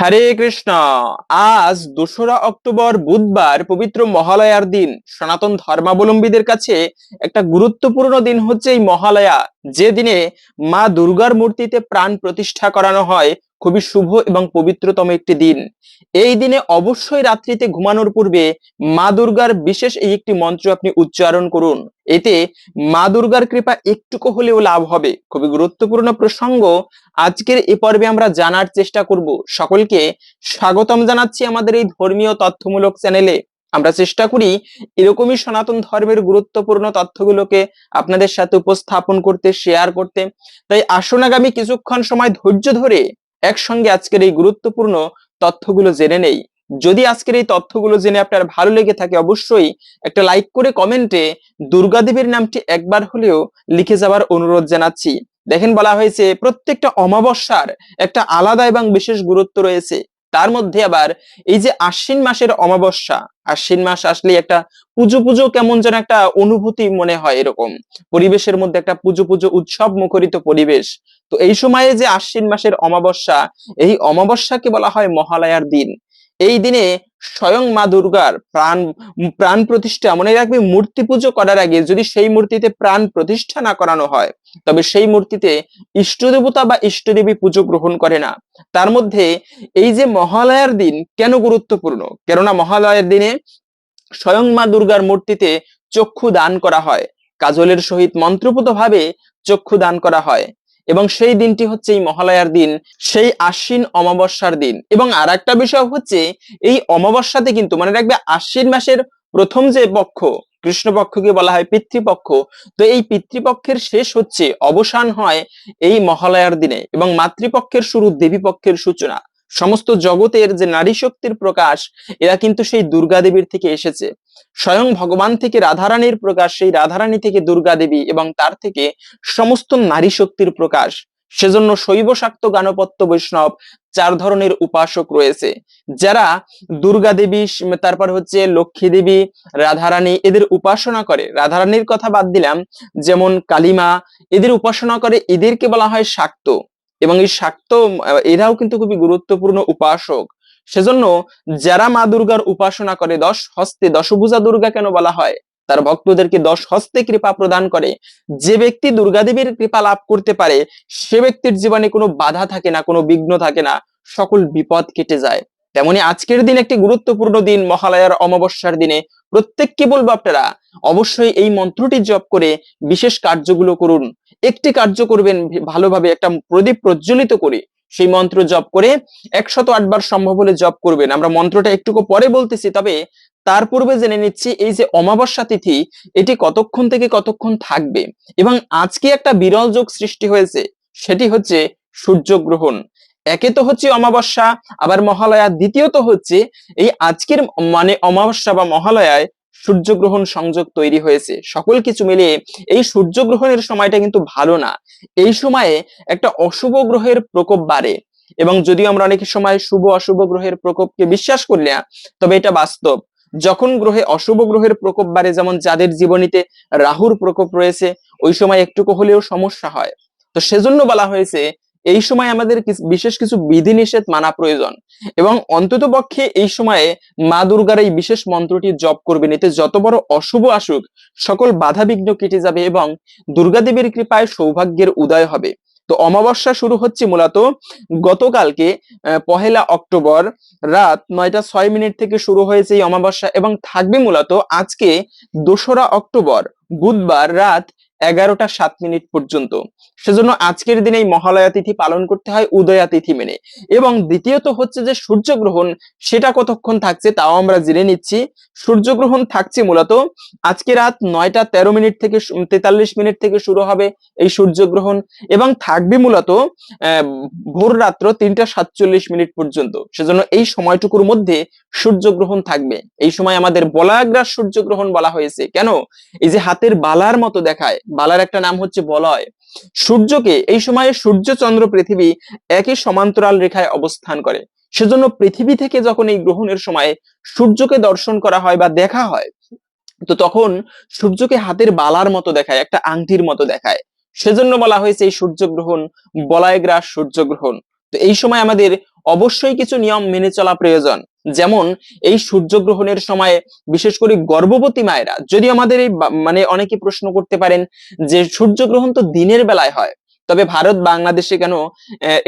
হরে কৃষ্ণ। আজ দোসরা অক্টোবর বুধবার পবিত্র মহালয়ার দিন। সনাতন ধর্মাবলম্বীদের কাছে একটা গুরুত্বপূর্ণ দিন হচ্ছে এই মহালয়া। যে দিনে মা দুর্গার মূর্তিতে প্রাণ প্রতিষ্ঠা করানো হয় খুবই শুভ এবং পবিত্রতম একটি দিন। এই দিনে অবশ্যই রাত্রিতে ঘুমানোর পূর্বে মা দুর্গার বিশেষ এই একটি মন্ত্র আপনি উচ্চারণ করুন। এতে মা দুর্গার কৃপা একটুকু হলেও লাভ হবে। খুবই গুরুত্বপূর্ণ প্রসঙ্গ। আজকের এ পর্বে আমরা জানার চেষ্টা করব। সকলকে স্বাগতম জানাচ্ছি আমাদের এই ধর্মীয় তথ্যমূলক চ্যানেলে। আমরা চেষ্টা করি এরকমই সনাতন ধর্মের গুরুত্বপূর্ণ তথ্যগুলোকে আপনাদের সাথে উপস্থাপন করতে শেয়ার করতে। তাই আসুন আগামী কিছুক্ষণ সময় ধৈর্য ধরে একসঙ্গে আজকের এই গুরুত্বপূর্ণ তথ্যগুলো জেনে নেই। যদি আজকের এই তথ্যগুলো জেনে আপনার ভালো লেগে থাকে, অবশ্যই একটা লাইক করে কমেন্টে দুর্গাদেবীর নামটি একবার হলেও লিখে যাওয়ার অনুরোধ জানাচ্ছি। দেখেন বলা হয়েছে, প্রত্যেকটা অমাবস্যার একটা আলাদা এবং বিশেষ গুরুত্ব রয়েছে। তার মধ্যে আবার এই যে আশ্বিন মাসের অমাবস্যা, আশ্বিন মাস আসলে একটা পুজো পুজো কেমন যেন একটা অনুভূতি মনে হয় এরকম। পরিবেশের মধ্যে একটা পুজো পুজো উৎসব মুখরিত পরিবেশ। তো এই সময়ে যে আশ্বিন মাসের অমাবস্যা, এই অমাবস্যাকে বলা হয় মহালয়ার দিন। এই দিনে স্বয়ং মা দুর্গার প্রাণ প্রাণ প্রতিষ্ঠা মনে রাখবে, মূর্তি পুজো করার আগে যদি সেই মূর্তিতে প্রাণ প্রতিষ্ঠা না করানো হয়, তবে সেই মূর্তিতে ইষ্ট দেবতা বা ইষ্টদেবী পুজো গ্রহণ করে না। তার মধ্যে এই যে মহালয়ার দিন কেন গুরুত্বপূর্ণ? কেননা মহালয়ার দিনে স্বয়ং মা দুর্গার মূর্তিতে চক্ষু দান করা হয়। কাজলের সহিত মন্ত্রপুত ভাবে চক্ষু দান করা হয়। এবং সেই দিনটি হচ্ছে এই মহালয়ার দিন, সেই আশ্বিন অমাবস্যার দিন। এবং আর একটা বিষয় হচ্ছে, এই অমাবস্যাতে কিন্তু মনে রাখবে আশ্বিন মাসের প্রথম যে পক্ষ, কৃষ্ণপক্ষকে বলা হয় পিতৃপক্ষ, তো এই পিতৃপক্ষের শেষ হচ্ছে, অবসান হয় এই মহালয়ার দিনে এবং মাতৃপক্ষের শুরু দেবীপক্ষের সূচনা। সমস্ত জগতের যে নারী শক্তির প্রকাশ, এরা কিন্তু সেই দুর্গা দেবীর থেকে এসেছে। স্বয়ং ভগবান থেকে রাধারানীর প্রকাশ, সেই রাধারানী থেকে দুর্গা দেবী এবং তার থেকে সমস্ত নারী শক্তির প্রকাশ। সেজন্য শৈব শাক্ত গানপত্য বৈষ্ণব চার ধরনের উপাসক রয়েছে। যারা দুর্গা দেবী তারপর হচ্ছে লক্ষ্মী দেবী, রাধারানী, এদের উপাসনা করে। রাধারানীর কথা বাদ দিলাম, যেমন কালিমা, এদের উপাসনা করে। এদেরকে বলা হয় শাক্ত। এবং এই শাক্ত, এরাও কিন্তু খুবই গুরুত্বপূর্ণ উপাসক। সেজন্য যারা মা দুর্গার উপাসনা করে, দশ হস্তে, দশভুজা দুর্গা কেন বলা হয়? তার ভক্তদেরকে দশ হস্তে কৃপা প্রদান করে। যে ব্যক্তি দুর্গা দেবীর কৃপা লাভ করতে পারে, সে ব্যক্তির জীবনে কোনো বাধা থাকে না, কোনো বিঘ্ন থাকে না, সকল বিপদ কেটে যায়। তেমনি আজকের দিন একটি গুরুত্বপূর্ণ দিন, মহালয়ার অমাবস্যার দিনে প্রত্যেককে বলব আপনারা? অবশ্যই এই মন্ত্রটি জপ করে বিশেষ কার্যগুলো করুন। একটি কার্য করবেন ভালোভাবে, একটা প্রদীপ প্রজ্বলিত করে সেই মন্ত্র জপ করে একশত আটবার সম্ভব হলে জপ করবেন। আমরা মন্ত্রটা একটুকু পরে বলতেছি, তবে তার পূর্বে জেনে নিচ্ছি এই যে অমাবস্যা তিথি, এটি কতক্ষণ থেকে কতক্ষণ থাকবে? এবং আজকে একটা বিরল যোগ সৃষ্টি হয়েছে, সেটি হচ্ছে সূর্যগ্রহণ। একে তো হচ্ছে অমাবস্যা, আবার মহালয়া, দ্বিতীয়ত হচ্ছে এই আজকের মানে অমাবস্যা বা মহালয়ায় সূর্যগ্রহণ সংযোগ তৈরি হয়েছে। সকল কিছু মিলিয়ে এই সূর্যগ্রহণের সময়টা কিন্তু ভালো না। এই সময়ে একটা অশুভ গ্রহের প্রকোপ বাড়ে এবং যদিও আমরা অনেক সময় শুভ, অশুভ গ্রহের প্রকোপকে বিশ্বাস করি না, তবে এটা বাস্তব। যখন গ্রহে অশুভ গ্রহের প্রকোপ বাড়ে, যেমন যাদের জীবনীতে রাহুর প্রকোপ রয়েছে, ওই সময় একটুকু হলেও সমস্যা হয়। তো সেজন্য বলা হয়েছে এই সময় আমাদের বিশেষ কিছু বিধিনিষেধ মানা প্রয়োজন। এবং অন্তত পক্ষে এই সময়ে মা দুর্গার এই বিশেষ মন্ত্রটি জপ করবেন। এতে যত বড় অশুভ আসুক, সকল বাধা বিঘ্ন কেটে যাবে এবং দুর্গা দেবীর কৃপায় সৌভাগ্যের উদয় হবে। তো অমাবস্যা শুরু হচ্ছে মূলত গতকালকে পহেলা অক্টোবর রাত নয়টা ছয় মিনিট থেকে শুরু হয়েছে এই অমাবস্যা এবং থাকবে মূলত আজকে দোসরা অক্টোবর, বুধবার রাত এগারোটা সাত মিনিট পর্যন্ত। সেজন্য আজকের দিনে এই মহালয়া তিথি পালন করতে হয় উদয়া তিথি মেনে। এবং দ্বিতীয়ত হচ্ছে যে সূর্যগ্রহণ, সেটা কতক্ষণ থাকছে তাও আমরা জেনে নিচ্ছি। সূর্যগ্রহণ থাকছে মূলত আজকে রাত নয়টা তেরো মিনিট থেকে তেতাল্লিশ মিনিট থেকে শুরু হবে এই সূর্যগ্রহণ এবং থাকবে মূলত ভোর রাত্র তিনটা সাতচল্লিশ মিনিট পর্যন্ত। সেজন্য এই সময়টুকুর মধ্যে সূর্যগ্রহণ থাকবে। এই সময় আমাদের বলাগ্রাস সূর্যগ্রহণ বলা হয়েছে। কেন? এই যে হাতের বালার মতো দেখায়। বালার একটা নাম হচ্ছে বলয়। সূর্যকে এই সময়ে সূর্য, চন্দ্র, পৃথিবী একই সমান্তরাল রেখায় অবস্থান করে। সেজন্য পৃথিবী থেকে যখন এই গ্রহণের সময় সূর্যকে দর্শন করা হয় বা দেখা হয়, তো তখন সূর্যকে হাতের বালার মতো দেখায়, একটা আংটির মতো দেখায়। সেজন্য বলা হয়েছে এই সূর্যগ্রহণ বলায়গ্রাস সূর্যগ্রহণ তো এই সময় আমাদের অবশ্যই কিছু নিয়ম মেনে চলা প্রয়োজন। যেমন এই সূর্যগ্রহণের সময় বিশেষ করে গর্ভবতী মায়েরা, যদি আমাদের এই মানে অনেকে প্রশ্ন করতে পারেন যে সূর্যগ্রহণ তো দিনের বেলায় হয়, তবে ভারত বাংলাদেশে কেন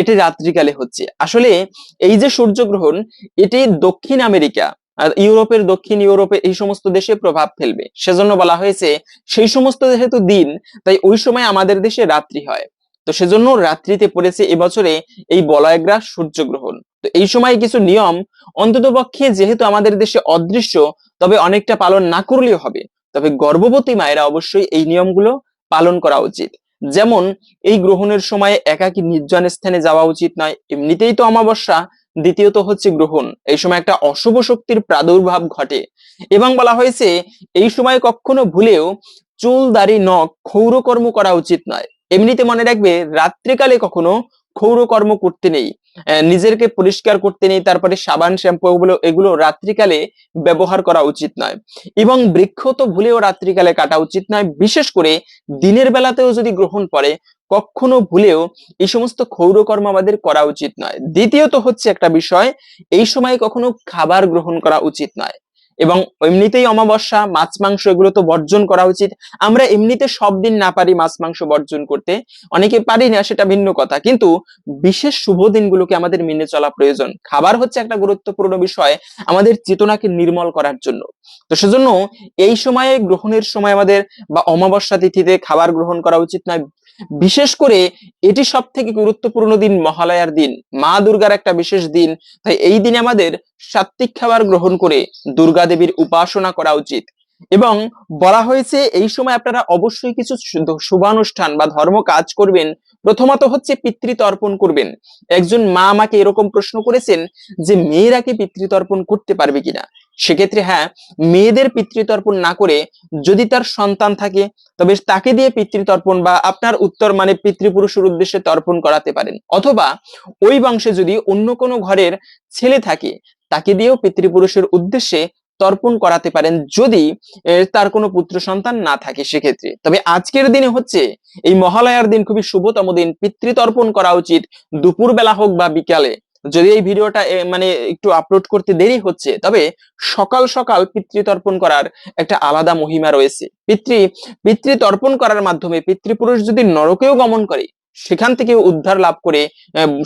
এটি রাত্রিকালে হচ্ছে? আসলে এই যে সূর্যগ্রহণ, এটি দক্ষিণ আমেরিকা আর ইউরোপের দক্ষিণ ইউরোপে এই সমস্ত দেশে প্রভাব ফেলবে। সেজন্য বলা হয়েছে, সেই সমস্ত যেহেতু দিন, তাই ওই সময় আমাদের দেশে রাত্রি হয়। তো সেজন্য রাত্রিতে পড়েছে এবছরে এই বলয়গ্রাস সূর্যগ্রহণ। তো এই সময় কিছু নিয়ম অন্তত পক্ষে যেহেতু আমাদের দেশে অদৃশ্য, তবে অনেকটা পালন না করলেও হবে। তবে গর্ভবতী মায়েরা অবশ্যই এই নিয়মগুলো পালন করা উচিত। যেমন, এই গ্রহণের সময় একাকী নির্জন স্থানে যাওয়া উচিত নয়, এমনিতেই তো অমাবস্যা, দ্বিতীয়ত হচ্ছে গ্রহণ। এই সময় একটা অশুভ শক্তির প্রাদুর্ভাব ঘটে। এবং বলা হয়েছে, এই সময় কখনো ভুলেও চুল দাড়ি নখ ক্ষৌরকর্ম করা উচিত নয়। এমনিতে মনে রাখবে, রাত্রিকালে কখনো ক্ষৌরকর্ম করতে নেই। নিজেকে পরিষ্কার করতে নেই, তারপরে সাবান, শ্যাম্পু এগুলো এগুলো রাত্রিকালে ব্যবহার করা উচিত নয়। এবং বৃক্ষ তো ভুলেও রাত্রিকালে কাটা উচিত নয়, বিশেষ করে দিনের বেলাতেও যদি গ্রহণ পড়ে কখনো ভুলেও এই সমস্ত ক্ষৌরকর্ম আমাদের করা উচিত নয়। দ্বিতীয়ত হচ্ছে একটা বিষয়, এই সময় কখনো খাবার গ্রহণ করা উচিত নয়। এবং এমনিতেই অমাবস্যা, মাছ, মাংস এগুলো তো বর্জন করা উচিত। আমরা এমনিতে সব দিন না পারি মাছ, মাংস বর্জন করতে। অনেকে পারি না, সেটা ভিন্ন কথা। কিন্তু বিশেষ শুভ দিনগুলোকে আমাদের মেনে চলা প্রয়োজন। খাবার হচ্ছে একটা গুরুত্বপূর্ণ বিষয় আমাদের চেতনাকে নির্মল করার জন্য। তো সেজন্য এই সময়ে গ্রহণের সময় আমাদের বা অমাবস্যা তিথিতে খাবার গ্রহণ করা উচিত নয়। বিশেষ করে এটি সব থেকে গুরুত্বপূর্ণ দিন, মহালয়ার দিন। মা দুর্গার একটা বিশেষ দিন। তাই এই দিনে আমাদের সাত্বিক খাবার গ্রহণ করে দুর্গা দেবীর উপাসনা করা উচিত। এবং বলা হয়েছে এই সময় আপনারা অবশ্যই কিছু শুভানুষ্ঠান বা ধর্ম কাজ করবেন। প্রথমত হচ্ছে পিতৃতর্পণ করবেন। একজন মা আমাকে এরকম প্রশ্ন করেছেন যে, মেয়েরা কি পিতৃতর্পণ করতে পারবে কিনা সেক্ষেত্রে হ্যাঁ মেয়েদের পিতৃতর্পণ না করে যদি তার সন্তান থাকে, তবে তাকে দিয়ে পিতৃতর্পণ বা আপনার উত্তর মানে পিতৃপুরুষের উদ্দেশ্যে তর্পণ করাতে পারেন। অথবা ওই বংশে যদি অন্য কোনো ঘরের ছেলে থাকে, তাকে দিয়েও পিতৃপুরুষের উদ্দেশ্যে তর্পণ করাতে পারেন যদি তার কোনো পুত্র সন্তান না থাকে সেক্ষেত্রে। তবে আজকের দিনে হচ্ছে, এই মহালয়ার দিন খুবই শুভতম দিন। পিতৃতর্পণ করা উচিত দুপুর বেলা হোক বা বিকালে। যদি এই ভিডিওটা মানে একটু আপলোড করতে দেরি হচ্ছে, তবে সকাল সকাল পিতৃতর্পণ করার একটা আলাদা মহিমা রয়েছে। পিতৃ, পিতৃতর্পণ করার মাধ্যমে পিতৃপুরুষ যদি নরকেও গমন করে, সেখান থেকে উদ্ধার লাভ করে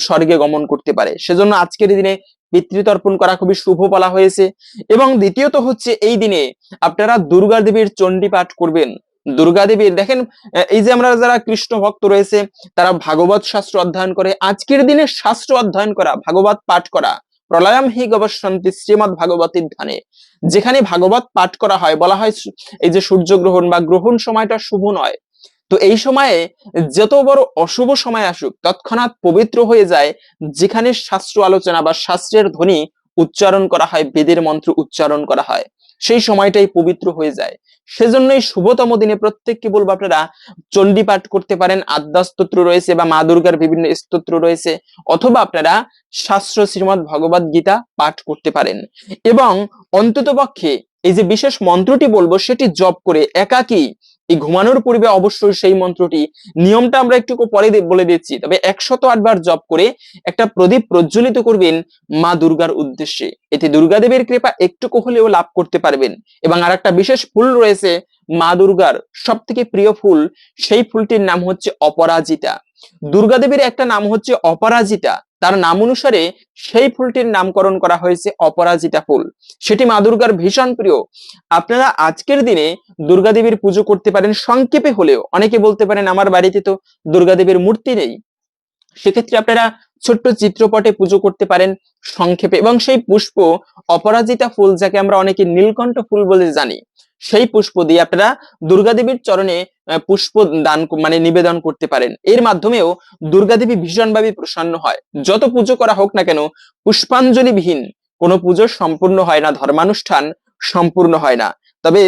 স্বর্গে গমন করতে পারে। সেজন্য আজকের দিনে পিতৃতর্পণ করা খুবই শুভ বলা হয়েছে। এবং দ্বিতীয়ত হচ্ছে এই দিনে আপনারা দুর্গা দেবীর চণ্ডী পাঠ করবেন। দুর্গা দেবীর, দেখেন এই যে আমরা যারা কৃষ্ণ ভক্ত রয়েছে, তারা ভাগবত শাস্ত্র অধ্যয়ন করে, আজকের দিনে শাস্ত্র অধ্যয়ন করা, ভাগবত পাঠ করা, প্রলয়াম হি গবসন্তি শ্রীমদ ভাগবতীর ধ্যানে। যেখানে ভাগবত পাঠ করা হয়, বলা হয় এই যে সূর্যগ্রহণ বা গ্রহণ সময়টা শুভ নয়। তো এই সময়ে যত বড় অশুভ সময় আসুক, তৎক্ষণাৎ পবিত্র হয়ে যায় যেখানে শাস্ত্র আলোচনা বা শাস্ত্রের ধ্বনি উচ্চারণ করা হয়, বেদের মন্ত্র উচ্চারণ করা হয়, সেই সময়টাই পবিত্র হয়ে যায়। সেজন্যই শুভতম দিনে প্রত্যেককে বলব আপনারা, চণ্ডী পাঠ করতে পারেন, আদ্যা স্তোত্র রয়েছে বা মা দুর্গার বিভিন্ন স্তোত্র রয়েছে, অথবা আপনারা শাস্ত্র, শ্রীমদ ভগবত গীতা পাঠ করতে পারেন। এবং অন্ততপক্ষে এই যে বিশেষ মন্ত্রটি বলব, সেটি জপ করে একাকী এই ঘুমানোর পূর্বে অবশ্যই সেই মন্ত্রটি, নিয়মটা আমরা একটু পরে বলে দিচ্ছি। তবে একশত আটবার জপ করে একটা প্রদীপ প্রজ্বলিত করবেন মা দুর্গার উদ্দেশ্যে। এতে দুর্গা দেবীর কৃপা একটুকু হলেও লাভ করতে পারবেন। এবং আর একটা বিশেষ ফুল রয়েছে মা দুর্গার সব থেকে প্রিয় ফুল, সেই ফুলটির নাম হচ্ছে অপরাজিতা। দুর্গা দেবীর একটা নাম হচ্ছে অপরাজিতা। তার নাম অনুসারে সেই ফুলটির নামকরণ করা হয়েছে অপরাজিতা ফুল। সেটি মা দুর্গার ভীষণ প্রিয়। আপনারা আজকের দিনে দুর্গা দেবীর পুজো করতে পারেন সংক্ষেপে হলেও। অনেকে বলতে পারেন, আমার বাড়িতে তো দুর্গা দেবীর মূর্তি নেই। সেক্ষেত্রে আপনারা ছোট্ট চিত্রপটে পুজো করতে পারেন সংক্ষেপে। এবং সেই পুষ্প অপরাজিতা ফুল, যাকে আমরা অনেকে নীলকণ্ঠ ফুল বলে জানি সেই পুষ্প দিয়ে আপনারা দুর্গা দেবীর চরণে পুষ্প দান মানে নিবেদন করতে পারেন। এর মাধ্যমেও দুর্গা দেবী ভীষণভাবে প্রসন্ন হয়। যত পুজো করা হোক না কেন পুষ্পাঞ্জলি বিহীন কোনো পুজো সম্পূর্ণ হয় না, ধর্মানুষ্ঠান সম্পূর্ণ হয় না। তবে,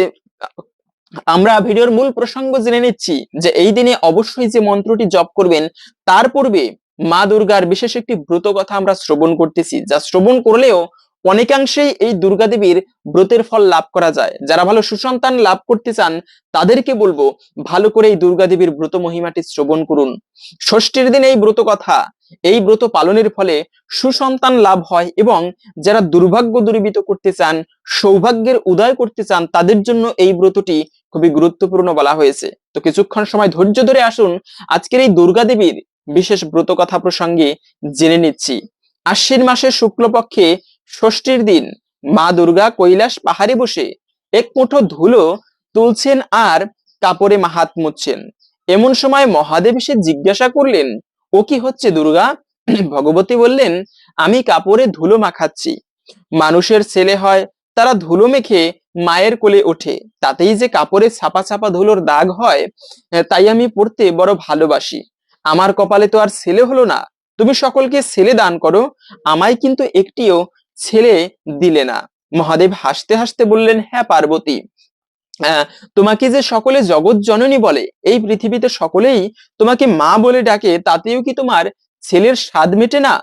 আমরা ভিডিওর মূল প্রসঙ্গ জেনে নিচ্ছি যে এই দিনে অবশ্যই যে মন্ত্রটি জপ করবেন, তার পূর্বে মা দুর্গার বিশেষ একটি ব্রত কথা আমরা শ্রবণ করতেছি। যা শ্রবণ করলেও অনেকাংশেই এই দুর্গা দেবীর ব্রতের ফল লাভ করা যায়। যারা ভালো সুসন্তান লাভ করতে চান, তাদেরকে বলব, ভালো করে এই দুর্গা দেবীর ব্রত মহিমাটি শ্রবণ করুন। ষষ্ঠীর দিন এই ব্রত কথা। এই ব্রত পালনের ফলে সুসন্তান লাভ হয় এবং যারা দুর্ভাগ্য দূরীভূত করতে চান, সৌভাগ্যের উদয় করতে চান, তাদের জন্য এই ব্রতটি খুবই গুরুত্বপূর্ণ বলা হয়েছে। তো কিছুক্ষণ সময় ধৈর্য ধরে আসুন, আজকের এই দুর্গা দেবীর বিশেষ ব্রত কথা প্রসঙ্গে জেনে নিচ্ছি। আশ্বিন মাসের শুক্লপক্ষে ষষ্ঠীর দিন মা দুর্গা কৈলাস পাহাড়ে বসে এক মুঠো ধুলো তুলছেন আর কাপড়ে মাহাত মুচ্ছেন এমন সময় মহাদেব এসে জিজ্ঞাসা করলেন, ও কি হচ্ছে দুর্গা? ভগবতী বললেন, আমি কাপড়ে ধুলো মাখাচ্ছি। মানুষের ছেলে হয়, তারা ধুলো মেখে মায়ের কোলে ওঠে। তাতেই যে কাপড়ে ছাপা ছাপা ধুলোর দাগ হয় তাই আমি পড়তে বড় ভালোবাসি। আমার কপালে তো আর ছেলে হলো না। তুমি সকলকে ছেলে দান করো। আমায় কিন্তু একটিও ছেলে দিলে না। মহাদেব হাসতে হাসতে বললেন হ্যাঁ পার্বতী। তোমাকে যে সকলে জগৎ জননী বলে, এই পৃথিবীতে সকলেই তোমাকে মা বলে ডাকে, তাতেও কি তোমার ছেলের স্বাদ মেটে না?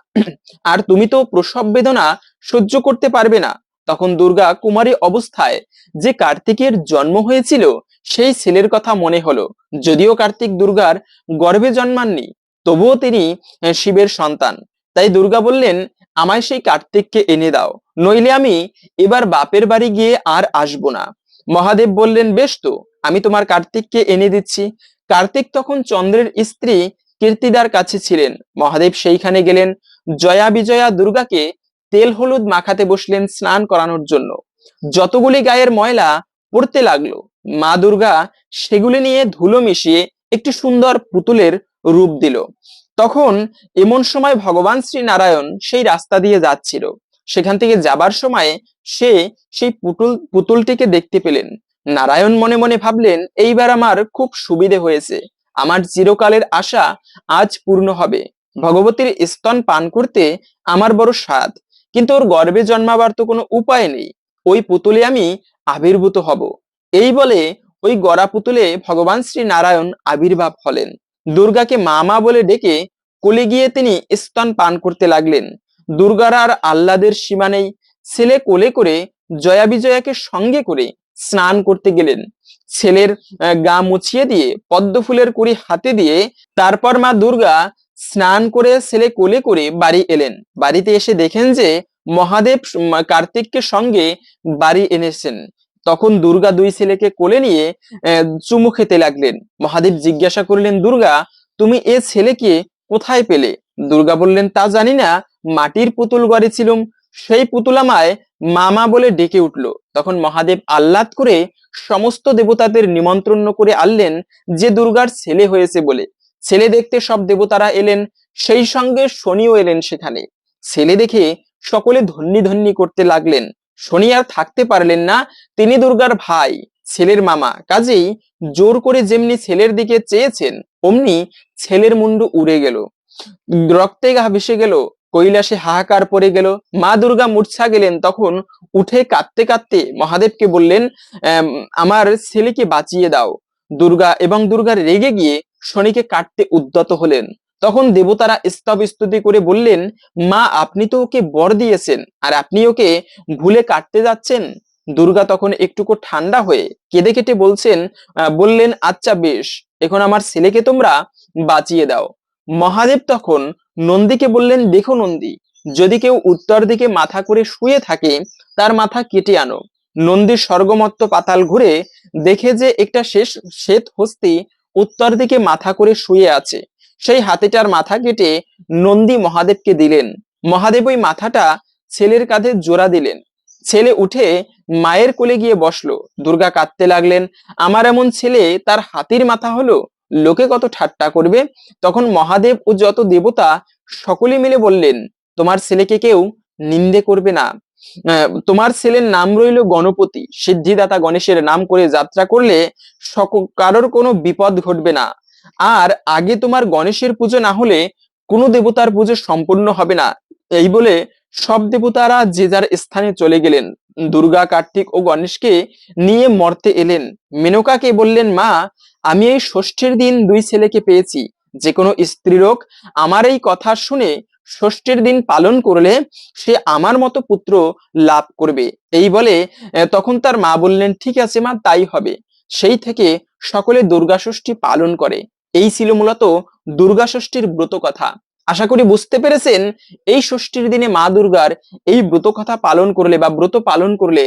আর তুমি তো প্রসব বেদনা সহ্য করতে পারবে না। তখন দুর্গা কুমারী অবস্থায় যে কার্তিকের জন্ম হয়েছিল, সেই ছেলের কথা মনে হলো। যদিও কার্তিক দুর্গার গর্ভে জন্মাননি, তবুও তিনি শিবের সন্তান। তাই দুর্গা বললেন আমায় সেই কার্তিককে এনে দাও। নইলে আমি এবার বাপের বাড়ি গিয়ে আর আসব না। মহাদেব বললেন, বেশ তো, আমি তোমার কার্তিককে এনে দিচ্ছি। কার্তিক তখন চন্দ্রের স্ত্রী কীর্তিদার কাছে ছিলেন। মহাদেব সেইখানে গেলেন। জয়া বিজয়া দুর্গাকে তেল হলুদ মাখাতে বসলেন স্নান করানোর জন্য। যতগুলি গায়ের ময়লা পড়তে লাগল, মা দুর্গা সেগুলি নিয়ে ধুলো মিশিয়ে একটি সুন্দর পুতুলের রূপ দিল। তখন এমন সময় ভগবান শ্রী নারায়ণ সেই রাস্তা দিয়ে যাচ্ছিল। সেখান থেকে যাবার সময় সে সেই পুতুল, পুতুলটিকে দেখতে পেলেন। নারায়ণ মনে মনে ভাবলেন, এইবার আমার খুব সুবিধে হয়েছে। আমার চিরকালের আশা আজ পূর্ণ হবে। ভগবতীর স্তন পান করতে আমার বড় স্বাদ। কিন্তু ওর গর্বে জন্মাবার তো কোনো উপায় নেই। ওই পুতুলে আমি আবির্ভূত হব। এই বলে ওই গড়া পুতুলে ভগবান শ্রী নারায়ণ আবির্ভাব হলেন। দুর্গাকে মা মা বলে ডেকে কোলে গিয়ে তিনি স্তন পান করতে লাগলেন। দুর্গার আর আহ্লাদের সীমা নেই। ছেলে কোলে করে জয়া বিজয়াকে সঙ্গে করে স্নান করতে গেলেন। ছেলের গা মুছিয়ে দিয়ে পদ্ম ফুলের কুড়ি হাতে দিয়ে তারপর মা দুর্গা স্নান করে ছেলে কোলে করে বাড়ি এলেন। বাড়িতে এসে দেখেন যে মহাদেব কার্তিককে সঙ্গে বাড়ি এনেছেন। তখন দুর্গা দুই ছেলেকে কোলে নিয়ে চুমু খেতে লাগলেন। মহাদেব জিজ্ঞাসা করলেন, দুর্গা, তুমি এ ছেলেকে কোথায় পেলে? দুর্গা বললেন, তা জানি না, মাটির পুতুল গড়ে গড়েছিলুম সেই পুতুল আমায় মামা বলে ডেকে উঠল। তখন মহাদেব আহ্লাদ করে সমস্ত দেবতাদের নিমন্ত্রণ করে আনলেন যে দুর্গার ছেলে হয়েছে বলে। ছেলে দেখতে সব দেবতারা এলেন, সেই সঙ্গে শনিও এলেন সেখানে। ছেলে দেখে সকলে ধন্যি ধন্যি করতে লাগলেন। শনি আর থাকতে পারলেন না। তিনি দুর্গার ভাই ছেলের মামা। কাজেই জোর করে যেমনি ছেলের দিকে চেয়েছেন অমনি ছেলের মুন্ডু উড়ে গেল। রক্তে গা ভেসে গেল কৈলাসে হাহাকার পড়ে গেল। মা দুর্গা মূর্ছা গেলেন তখন উঠে কাঁদতে কাঁদতে মহাদেবকে বললেন "আম, আমার ছেলেকে বাঁচিয়ে দাও। দুর্গা এবং দুর্গার রেগে গিয়ে শনিকে কাটতে উদ্যত হলেন। তখন দেবতারা স্তব স্তুতি করে বললেন, মা, আপনি তো ওকে বর দিয়েছেন, আর আপনি ওকে ভুলে কাটতে যাচ্ছেন? দুর্গা তখন একটুকু ঠান্ডা হয়ে কেঁদে কেটে বলছেন বললেন আচ্ছা বেশ, এখন আমার ছেলেকে তোমরা বাঁচিয়ে দাও। মহাদেব তখন নন্দীকে বললেন, দেখো নন্দী, যদি কেউ উত্তর দিকে মাথা করে শুয়ে থাকে, তার মাথা কেটে আনো। নন্দী স্বর্গমত্ত পাতাল ঘুরে দেখে যে একটা শেষ শ্বেত হস্তি উত্তর দিকে মাথা করে শুয়ে আছে। সেই হাতিটার মাথা কেটে নন্দী মহাদেবকে দিলেন। মহাদেব ওই মাথাটা ছেলের কাঁধে জোড়া দিলেন। ছেলে উঠে মায়ের কোলে গিয়ে বসল। দুর্গা কাঁদতে লাগলেন, আমার এমন ছেলে তার হাতির মাথা হলো? লোকে কত ঠাট্টা করবে? তখন মহাদেব ও যত দেবতা সকলে মিলে বললেন, তোমার ছেলেকে কেউ নিন্দে করবে না। তোমার ছেলের নাম রইল গণপতি। সিদ্ধিদাতা গণেশের নাম করে যাত্রা করলে কারোর কোনো বিপদ ঘটবে না। আর আগে তোমার গণেশের পুজো না হলে কোনো দেবতার পুজো সম্পূর্ণ হবে না। এই বলে সব দেবতারা যে যার স্থানে চলে গেলেন। দুর্গা, কার্তিক ও গণেশকে নিয়ে মর্তে এলেন। মেনকাকে বললেন, মা, আমি এই ষষ্ঠীর দিন দুই ছেলেকে পেয়েছি। যে কোনো স্ত্রীলোক আমার এই কথা শুনে ষষ্ঠীর দিন পালন করলে সে আমার মতো পুত্র লাভ করবে। এই বলে তখন তার মা বললেন, ঠিক আছে মা, তাই হবে। সেই থেকে সকলে দুর্গা ষষ্ঠী পালন করে। এই ছিল মূলত দুর্গা ষষ্ঠীর ব্রত কথা। আশা করি বুঝতে পেরেছেন, এই ষষ্ঠীর দিনে মা দুর্গার এই ব্রত কথা পালন করলে বা ব্রত পালন করলে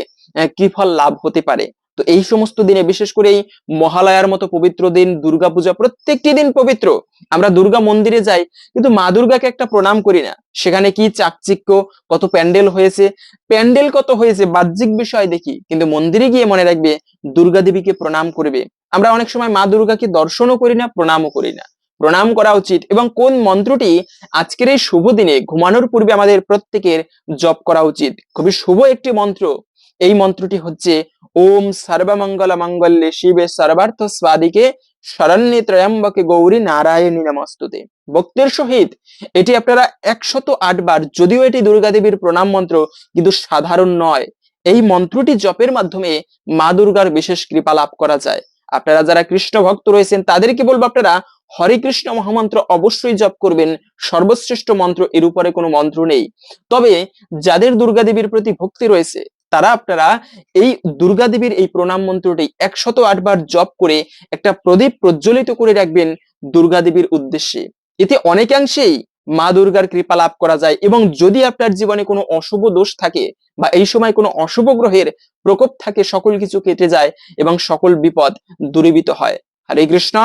কি ফল লাভ হতে পারে। তো এই সমস্ত দিনে বিশেষ করে এই মহালয়ার মতো পবিত্র দিন, দুর্গাপূজা প্রত্যেকটি দিন পবিত্র। আমরা দুর্গা মন্দিরে যাই, কিন্তু মা দুর্গাকে একটা প্রণাম করি না। সেখানে কি চাকচিক্য, কত প্যান্ডেল হয়েছে, প্যান্ডেল কত হয়েছে, বাহ্যিক বিষয় দেখি, কিন্তু মন্দিরে গিয়ে মনে রাখবে, দুর্গা দেবীকে প্রণাম করবে। আমরা অনেক সময় মা দুর্গাকে দর্শনও করি না, প্রণামও করি না। প্রণাম করা উচিত, এবং কোন মন্ত্রটি আজকের এই শুভ দিনে ঘুমানোর পূর্বে আমাদের প্রত্যেকের জপ করা উচিত। খুবই শুভ একটি মন্ত্র। এই মন্ত্রটি হচ্ছে, ওম সর্বমঙ্গল মঙ্গলে শিবে সর্বার্থ স্বাদিকে শরণ্যে ত্রয়ম্বকে গৌরী নারায়ণী নমস্তুতে। ভক্তির সহিত এটি আপনারা একশত আট বার, যদিও এটি দুর্গা দেবীর প্রণাম মন্ত্র, কিন্তু সাধারণ নয়। এই মন্ত্রটি জপের মাধ্যমে মা দুর্গার বিশেষ কৃপা লাভ করা যায়। আপনারা যারা কৃষ্ণ ভক্ত রয়েছেন, তাদেরকে বলব আপনারা, হরে কৃষ্ণ মহামন্ত্র অবশ্যই জপ করবেন, সর্বশ্রেষ্ঠ মন্ত্র এর উপরে কোনো মন্ত্র নেই। তবে যাদের দুর্গা দেবীর প্রতি ভক্তি রয়েছে তারা আপনারা এই দুর্গা দেবীর এই প্রণাম মন্ত্রটি একশত আটবার জপ করে একটা প্রদীপ প্রজ্বলিত করে রাখবেন দুর্গা দেবীর উদ্দেশ্যে। এতে অনেকাংশেই মা দুর্গার কৃপা লাভ করা যায় এবং যদি আপনার জীবনে কোনো অশুভ দোষ থাকে বা এই সময় কোনো অশুভ গ্রহের প্রকোপ থাকে, সকল কিছু কেটে যায় এবং সকল বিপদ দূরীভূত হয়। হরে কৃষ্ণ,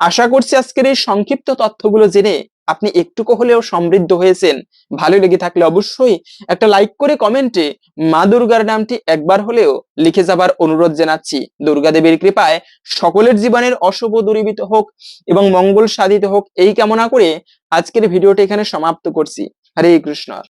আশা করছি আজকের এই সংক্ষিপ্ত তথ্যগুলো জেনে আপনি একটুকু হলেও সমৃদ্ধ হয়েছেন। ভালো লেগে থাকলে অবশ্যই একটা লাইক করে কমেন্টে মা দুর্গার নামটি একবার হলেও লিখে যাবার অনুরোধ জানাচ্ছি। দুর্গা দেবীর কৃপায় সকলের জীবনের অশুভ দূরীভূত হোক এবং মঙ্গল সাধিত হোক, এই কামনা করে আজকের ভিডিওটি এখানে সমাপ্ত করছি। হরে কৃষ্ণ।